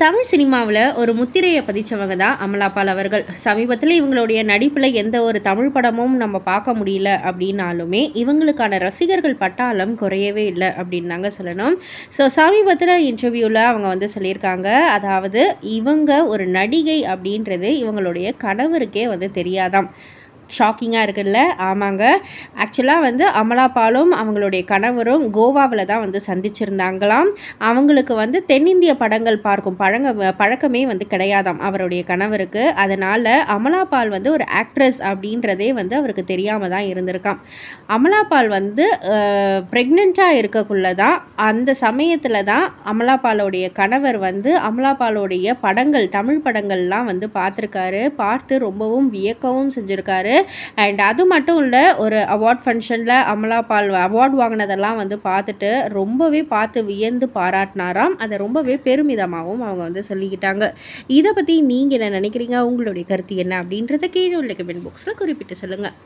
தமிழ் சினிமாவில் ஒரு முத்திரையை பதிச்சவங்க தான் அமலாபால் அவர்கள். சமீபத்தில் இவங்களுடைய நடிப்பில் எந்த ஒரு தமிழ் படமும் நம்ம பார்க்க முடியல அப்படின்னாலுமே இவங்களுக்கான ரசிகர்கள் பட்டாளம் குறையவே இல்லை அப்படின்னு தாங்க சொல்லணும். ஸோ சமீபத்தில் இன்டர்வியூவில் அவங்க வந்து சொல்லியிருக்காங்க. அதாவது இவங்க ஒரு நடிகை அப்படின்றது இவங்களுடைய கணவருக்கே வந்து தெரியாதாம். ஷாக்கிங்காக இருக்குல்ல? ஆமாங்க. ஆக்சுவலாக வந்து அமலா பாலும் அவங்களுடைய கணவரும் கோவாவில் தான் வந்து சந்திச்சிருந்தாங்களாம். அவங்களுக்கு வந்து தென்னிந்திய படங்கள் பார்க்கும் பழங்க பழக்கமே வந்து கிடையாதாம் அவருடைய கணவருக்கு. அதனால் அமலா பால் வந்து ஒரு ஆக்ட்ரஸ் அப்படின்றதே வந்து அவருக்கு தெரியாமல் தான் இருந்திருக்காம். அமலா பால் வந்து ப்ரெக்னெண்ட்டாக இருக்கக்குள்ள தான் அந்த சமயத்தில் தான் அமலா பாலோடைய கணவர் வந்து அமலா பாலோடைய படங்கள் தமிழ் படங்கள்லாம் வந்து பார்த்துருக்காரு. பார்த்து ரொம்பவும் வியக்கவும் செஞ்சுருக்காரு. அண்ட் அது மட்டும் இல்லை ஒரு அவார்ட் ஃபங்க்ஷனில் அமலா பால் அவார்ட் வாங்கினதெல்லாம் வந்து பார்த்துட்டு ரொம்பவே பார்த்து வியந்து பாராட்டினாராம். அதை ரொம்பவே பெருமிதமாகவும் அவங்க வந்து சொல்லிக்கிட்டாங்க. இதை பற்றி நீங்கள் என்ன நினைக்கிறீங்க? உங்களுடைய கருத்து என்ன? அப்படின்றத கீழே உள்ள கமெண்ட் பாக்ஸில் குறிப்பிட்டு சொல்லுங்கள்